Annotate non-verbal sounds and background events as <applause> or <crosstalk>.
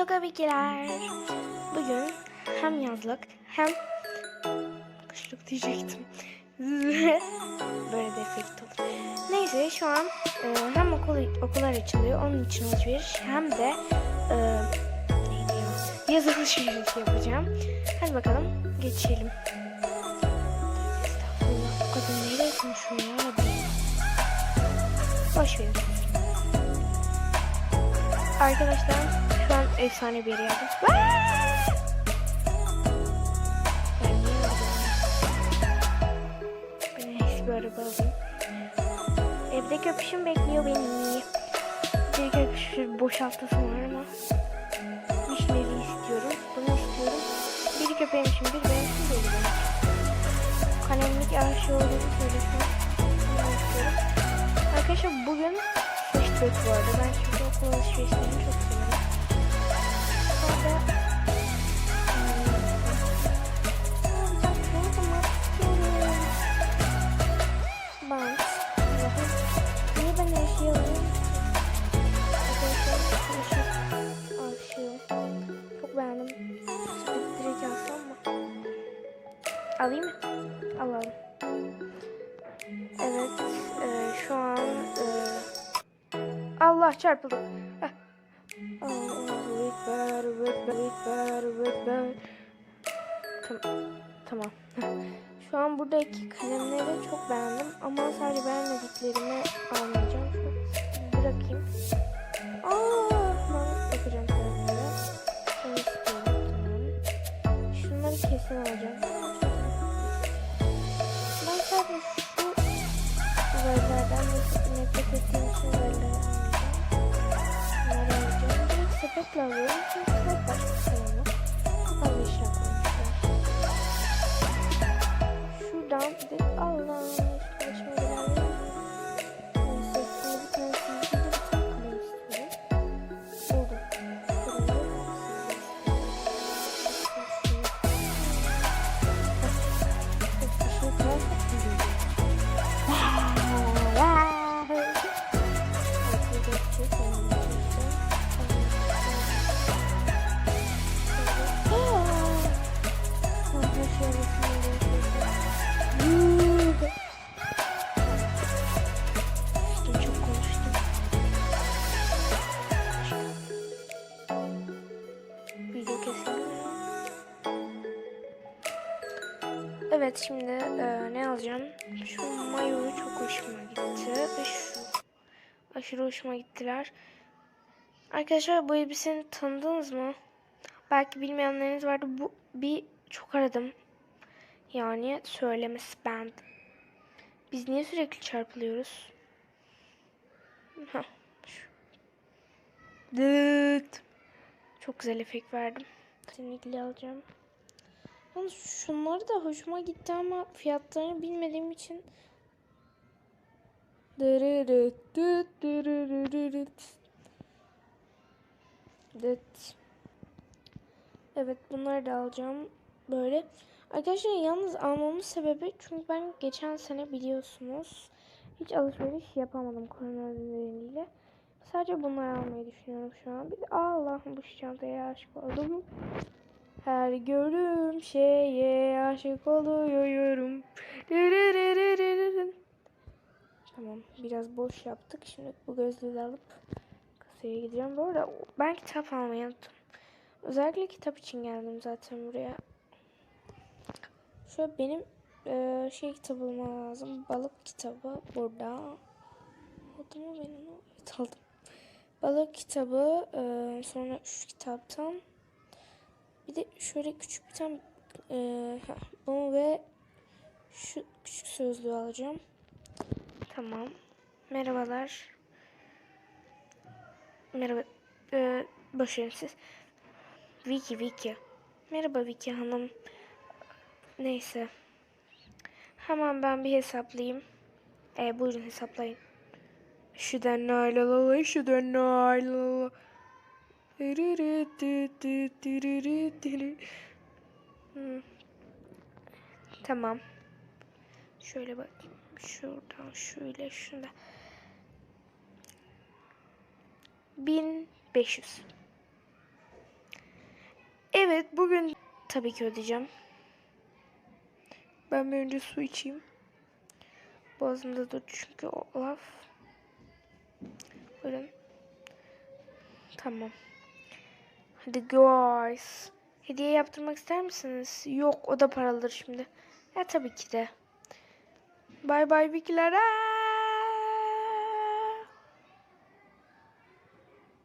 Selam Sokabikiler. Bugün hem yazlık hem kışlık diyecektim. <laughs> Böyle de efekt olur. Neyse şu an e, hem okul, okullar açılıyor onun için alışveriş hem de e, neydi ya? Yapacağım. Hadi bakalım geçelim. Estağfurullah bu kadın neyle konuşuyor ya? Boş verin. Arkadaşlar an efsane bir yerde. Ben eski bir araba alayım. Evde köpüşüm bekliyor beni. Bir köpüşü boşaltası var ama. Vişneli istiyorum. Bunu istiyorum. Bir köpeğim için bir benim için için. Kalemlik aşı olduğunu istiyorum. Arkadaşlar bugün flashback bu arada. Ben çünkü Niye ben aşığım. Çok beğendim. Direkt alsam mı? Alayım mı? Alalım. Evet, e, şu an e, Allah çarpıldı. Ekber. Tamam. Tamam. Şu an buradaki kalemleri çok beğendim ama sadece beğenmediklerimi almayacağım. Şu bırakayım. Aa, bakacağım kalemlere. Şunu istiyorum. Şunları kesin alacağım. Ben sadece şu Uzaylılardan nefret ettiğim uzaylıları almayacağım. Bunları alacağım. Direkt sepetle alıyorum. Çünkü Evet şimdi e, ne alacağım? Şu mayoyu çok hoşuma gitti şu aşırı hoşuma gittiler. Arkadaşlar bu elbiseyi tanıdınız mı? Belki bilmeyenleriniz vardı. Bu bir çok aradım. Yani söylemesi ben. Biz niye sürekli çarpılıyoruz? Dıt. Çok güzel efekt verdim. Kesinlikle alacağım. Yalnız şunlar da hoşuma gitti ama fiyatlarını bilmediğim için. Dıt. Evet bunları da alacağım. Böyle. Arkadaşlar yalnız almamın sebebi çünkü ben geçen sene biliyorsunuz hiç alışveriş yapamadım korona nedeniyle. Sadece bunları almayı düşünüyorum şu an. Bir de Allah'ım bu çantaya aşık oldum. Her gördüğüm şeye aşık oluyorum. Tamam biraz boş yaptık. Şimdi bu gözlüğü alıp kasaya gideceğim. Bu arada ben kitap almayı unuttum. Özellikle kitap için geldim zaten buraya. Şöyle benim e, şey kitabı bulmam lazım. Balık kitabı burada. Aldım benim? Aldım. Balık kitabı e, sonra şu kitaptan bir de şöyle küçük bir tane e, bunu ve şu küçük sözlüğü alacağım. Tamam. Merhabalar. Merhaba. Ee, boşverin siz. Vicky, Vicky. Merhaba Vicky Hanım. Neyse. Hemen ben bir hesaplayayım. Ee, buyurun hesaplayın. Şuradan naylala, şuradan naylala. Hmm. Tamam. Şöyle bakayım. Şuradan şöyle şunda. 1500. Evet bugün tabii ki ödeyeceğim. Ben bir önce su içeyim. Boğazımda dur çünkü o laf. Buyurun. Tamam. Hadi guys. Hediye yaptırmak ister misiniz? Yok o da paralıdır şimdi. Ya tabii ki de. Bay bay Bikiler. Aa!